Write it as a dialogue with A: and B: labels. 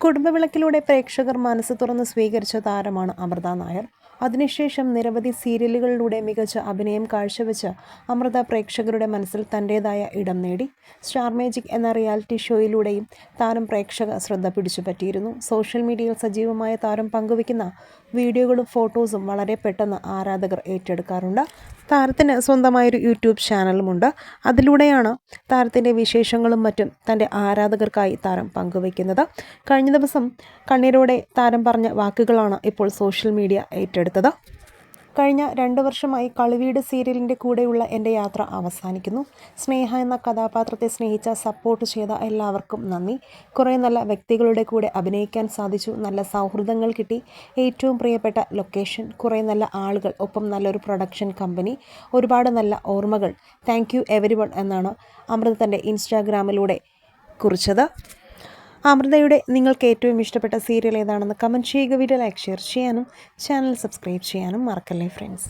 A: കുടുംബവിളക്കിലൂടെ പ്രേക്ഷകർ മനസ്സ് തുറന്ന് സ്വീകരിച്ച താരമാണ് അമൃത നായർ. അതിനുശേഷം നിരവധി സീരിയലുകളിലൂടെ മികച്ച അഭിനയം കാഴ്ചവെച്ച അമൃത പ്രേക്ഷകരുടെ മനസ്സിൽ തന്റേതായ ഇടം നേടി. സ്റ്റാർ മാജിക് എന്ന റിയാലിറ്റി ഷോയിലൂടെയും താരം പ്രേക്ഷക ശ്രദ്ധ പിടിച്ചുപറ്റിയിരുന്നു സോഷ്യൽ മീഡിയയിൽ സജീവമായ താരം പങ്കുവയ്ക്കുന്ന വീഡിയോകളും ഫോട്ടോസും വളരെ പെട്ടെന്ന് ആരാധകർ ഏറ്റെടുക്കാറുണ്ട്. താരത്തിന് സ്വന്തമായൊരു യൂട്യൂബ് ചാനലുമുണ്ട്. അതിലൂടെയാണ് താരത്തിന്റെ വിശേഷങ്ങളും മറ്റും തന്റെ ആരാധകർക്കായി താരം പങ്കുവയ്ക്കുന്നത്. കഴിഞ്ഞ ദിവസം കണ്ണീരോടെ താരം പറഞ്ഞ വാക്കുകളാണ് ഇപ്പോൾ സോഷ്യൽ മീഡിയ ഏറ്റെടുത്തത്. കഴിഞ്ഞ രണ്ട് വർഷമായി കളിവീട് സീരിയലിന്റെ കൂടെയുള്ള എന്റെ യാത്ര അവസാനിക്കുന്നു. സ്നേഹ എന്ന കഥാപാത്രത്തെ സ്നേഹിച്ച സപ്പോർട്ട് ചെയ്ത എല്ലാവർക്കും നന്ദി. കുറേ നല്ല വ്യക്തികളുടെ കൂടെ അഭിനയിക്കാൻ സാധിച്ചു. നല്ല സൗഹൃദങ്ങൾ കിട്ടി. ഏറ്റവും പ്രിയപ്പെട്ട ലൊക്കേഷൻ കുറേ നല്ല ആളുകൾ ഒപ്പം നല്ലൊരു പ്രൊഡക്ഷൻ കമ്പനി ഒരുപാട് നല്ല ഓർമ്മകൾ. താങ്ക് യു എവരി വൺ എന്നാണ് അമൃത തന്റെ ഇൻസ്റ്റാഗ്രാമിലൂടെ കുറിച്ചത്. അമൃതയുടെ നിങ്ങൾക്ക് ഏറ്റവും ഇഷ്ടപ്പെട്ട സീരിയൽ ഏതാണെന്ന് കമന്റ് ചെയ്യുക. വീഡിയോ ലൈക്ക് ഷെയർ ചെയ്യാനും ചാനൽ സബ്സ്ക്രൈബ് ചെയ്യാനും മറക്കല്ലേ ഫ്രണ്ട്സ്